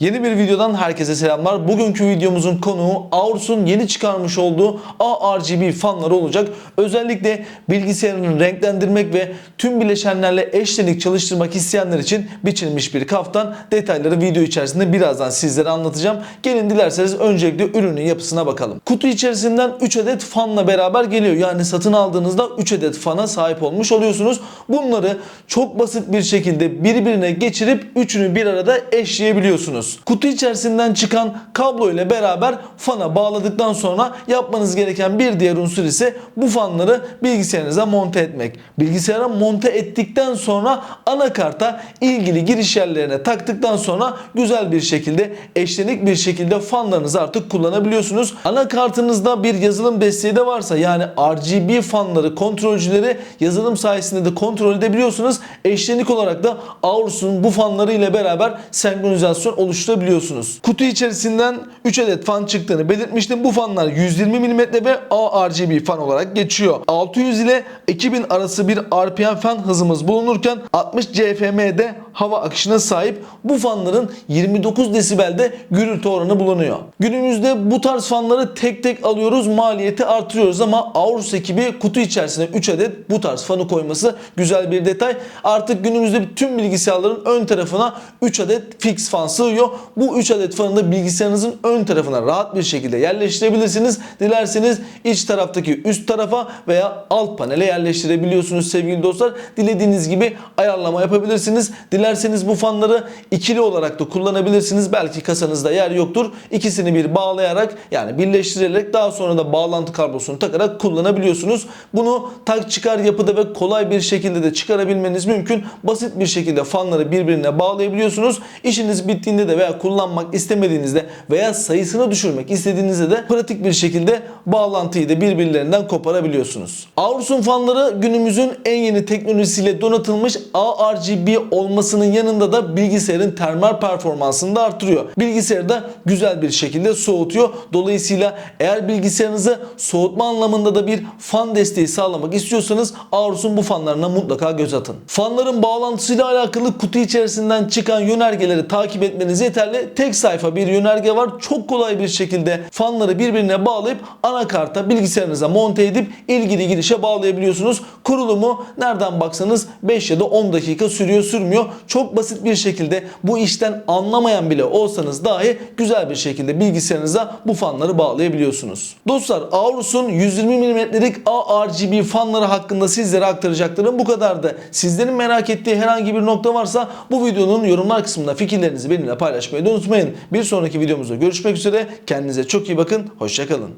Yeni bir videodan herkese selamlar. Bugünkü videomuzun konuğu Aurus'un yeni çıkarmış olduğu ARGB fanları olacak. Özellikle bilgisayarını renklendirmek ve tüm bileşenlerle eşlenik çalıştırmak isteyenler için biçilmiş bir kaftan. Detayları video içerisinde birazdan sizlere anlatacağım. Gelin dilerseniz öncelikle ürünün yapısına bakalım. Kutu içerisinden 3 adet fanla beraber geliyor. Yani satın aldığınızda 3 adet fana sahip olmuş oluyorsunuz. Bunları çok basit bir şekilde birbirine geçirip üçünü bir arada eşleyebiliyorsunuz. Kutu içerisinden çıkan kablo ile beraber fana bağladıktan sonra yapmanız gereken bir diğer unsur ise bu fanları bilgisayarınıza monte etmek. Bilgisayara monte ettikten sonra anakarta ilgili giriş yerlerine taktıktan sonra güzel bir şekilde eşlenik bir şekilde fanlarınızı artık kullanabiliyorsunuz. Anakartınızda bir yazılım desteği de varsa yani RGB fanları kontrolcüleri yazılım sayesinde de kontrol edebiliyorsunuz. Eşlenik olarak da Aurus'un bu fanları ile beraber senkronizasyon oluşturabiliyorsunuz. Kutu içerisinden 3 adet fan çıktığını belirtmiştim. Bu fanlar 120 mm ve ARGB fan olarak geçiyor. 600 ile 2000 arası bir RPM fan hızımız bulunurken 60 CFM'de hava akışına sahip bu fanların 29 desibelde gürültü oranı bulunuyor. Günümüzde bu tarz fanları tek tek alıyoruz, maliyeti artırıyoruz ama Aurus ekibi kutu içerisine 3 adet bu tarz fanı koyması güzel bir detay. Artık günümüzde tüm bilgisayarların ön tarafına 3 adet fix fan sığıyor. Bu 3 adet fanı da bilgisayarınızın ön tarafına rahat bir şekilde yerleştirebilirsiniz. Dilerseniz iç taraftaki üst tarafa veya alt panele yerleştirebiliyorsunuz sevgili dostlar. Dilediğiniz gibi ayarlama yapabilirsiniz. Dilerseniz bu fanları ikili olarak da kullanabilirsiniz. Belki kasanızda yer yoktur. İkisini bir bağlayarak yani birleştirerek daha sonra da bağlantı kablosunu takarak kullanabiliyorsunuz. Bunu tak çıkar yapıda ve kolay bir şekilde de çıkarabilmeniz mümkün. Basit bir şekilde fanları birbirine bağlayabiliyorsunuz. İşiniz bittiğinde de veya kullanmak istemediğinizde veya sayısını düşürmek istediğinizde de pratik bir şekilde bağlantıyı da birbirlerinden koparabiliyorsunuz. Aurus'un fanları günümüzün en yeni teknolojisiyle donatılmış ARGB olmasının yanında da bilgisayarın termal performansını da artırıyor. Bilgisayarı da güzel bir şekilde soğutuyor. Dolayısıyla eğer bilgisayarınızı soğutma anlamında da bir fan desteği sağlamak istiyorsanız Aurus'un bu fanlarına mutlaka göz atın. Fanların bağlantısıyla alakalı kutu içerisinden çıkan yönergeleri takip etmeniz yeterli. Tek sayfa bir yönerge var. Çok kolay bir şekilde fanları birbirine bağlayıp anakarta bilgisayarınıza monte edip ilgili girişe bağlayabiliyorsunuz. Kurulumu nereden baksanız 5 ya da 10 dakika sürüyor sürmüyor. Çok basit bir şekilde bu işten anlamayan bile olsanız dahi güzel bir şekilde bilgisayarınıza bu fanları bağlayabiliyorsunuz. Dostlar Aurus'un 120 mm'lik ARGB fanları hakkında sizlere aktaracaklarım bu kadardı. Sizlerin merak ettiği herhangi bir nokta varsa bu videonun yorumlar kısmında fikirlerinizi benimle paylaşmayı da unutmayın. Bir sonraki videomuzda görüşmek üzere. Kendinize çok iyi bakın. Hoşçakalın.